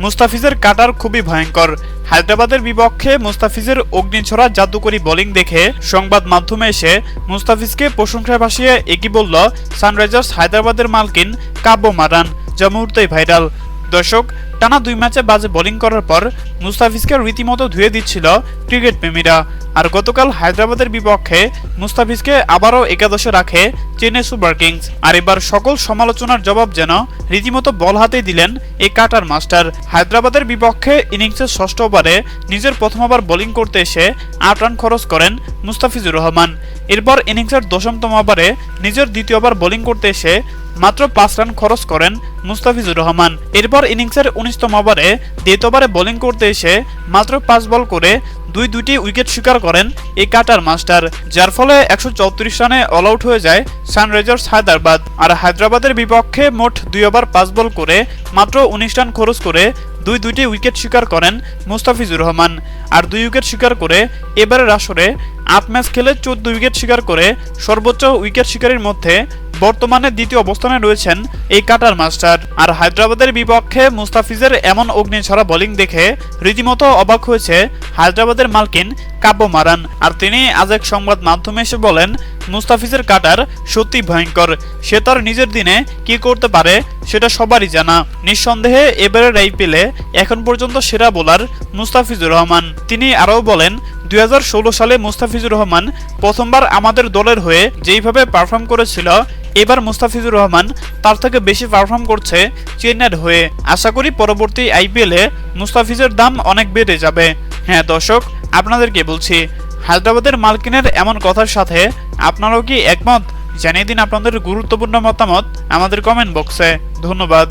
মুস্তাফিজের কাটার খুবই ভয়ঙ্কর। হায়দ্রাবাদের বিপক্ষে মুস্তাফিজের অগ্নিছড়া জাদুকরি বোলিং দেখে সংবাদ মাধ্যমে এসে মুস্তাফিজকে প্রশংসায় ভাসিয়ে একই বলল সানরাইজার্স হায়দ্রাবাদের মালকিন কাব্য মারান যা মুহূর্তেই ভাইরাল। দর্শক টানা দুই ম্যাচে বাজে বোলিং করার পর মুস্তাফিজকে রীতিমতো ধুয়ে দিচ্ছিল ক্রিকেট প্রেমীরা। আর গতকাল হায়দ্রাবাদের বিপক্ষে মুস্তাফিজকে আবারও একাদশে রাখে চেন্নাই সুপার কিংস। আর এবার সকল সমালোচনার জবাব যেন রীতিমতো বল হাতেই দিলেন এই কাটার মাস্টার। হায়দ্রাবাদের বিপক্ষে ইনিংসের ষষ্ঠ ওভারে নিজের প্রথম ওভার বোলিং করতে এসে আট রান খরচ করেন মুস্তাফিজুর রহমান। এরপর ইনিংসের দশমতম ওভারে নিজের দ্বিতীয়বার বোলিং করতে এসে মাত্র পাঁচ রান খরচ করেন মুস্তাফিজুর রহমান। এরপর ইনিংসের উনিশতম ওভারে দ্বিতীয় ওভারে বোলিং করতে এসে মাত্র পাঁচ বল করে দুই দুটি উইকেট শিকার করেন এই কাটার মাস্টার, যার ফলে একশো চৌত্রিশ রানে অল আউট হয়ে যায় সানরাইজার্স হায়দ্রাবাদ। আর হায়দ্রাবাদের বিপক্ষে মোট দুই ওভার পাঁচ বল করে মাত্র উনিশ রান খরচ করে দুই দুইটি উইকেট শিকার করেন মুস্তাফিজুর রহমান। আর দুই উইকেট শিকার করে এবারের আসরে আট ম্যাচ খেলে চোদ্দ উইকেট শিকার করে সর্বোচ্চ উইকেট শিকারের মধ্যে বর্তমানে দ্বিতীয় অবস্থানে রয়েছেন এই কাটার মাস্টার। আর হায়দ্রাবাদের বিপক্ষে মুস্তাফিজের এমন অগ্নিছড়া বোলিং দেখে রীতিমতো অবাক হয়েছে হায়দ্রাবাদের মালকিন কাব্য মারান। আর তিনি আজ এক সংবাদ মাধ্যমে এসে বলেন, মুস্তাফিজের কাটার সত্যি ভয়ঙ্কর। সে তার নিজের দিনে কি করতে পারে সেটা সবারই জানা। নিঃসন্দেহে এবারের আইপিএলে এখন পর্যন্ত সেরা বোলার মুস্তাফিজুর রহমান। তিনি আরও বলেন দুই হাজার ষোলো সালে মুস্তাফিজুর রহমান প্রথমবার আমাদের দলের হয়ে যেইভাবে পারফর্ম করেছিল, এবার মুস্তাফিজুর রহমান তার থেকে বেশি পারফর্ম করছে চেন্নাইয়ের হয়ে। আশা করি পরবর্তী আইপিএলে মুস্তাফিজের দাম অনেক বেড়ে যাবে। হ্যাঁ দর্শক, আপনাদেরকে বলছি, হায়দ্রাবাদের মালকিনের এমন কথার সাথে আপনারাও কি একমত? জানিয়ে দিন আপনাদের গুরুত্বপূর্ণ মতামত আমাদের কমেন্ট বক্সে ধন্যবাদ।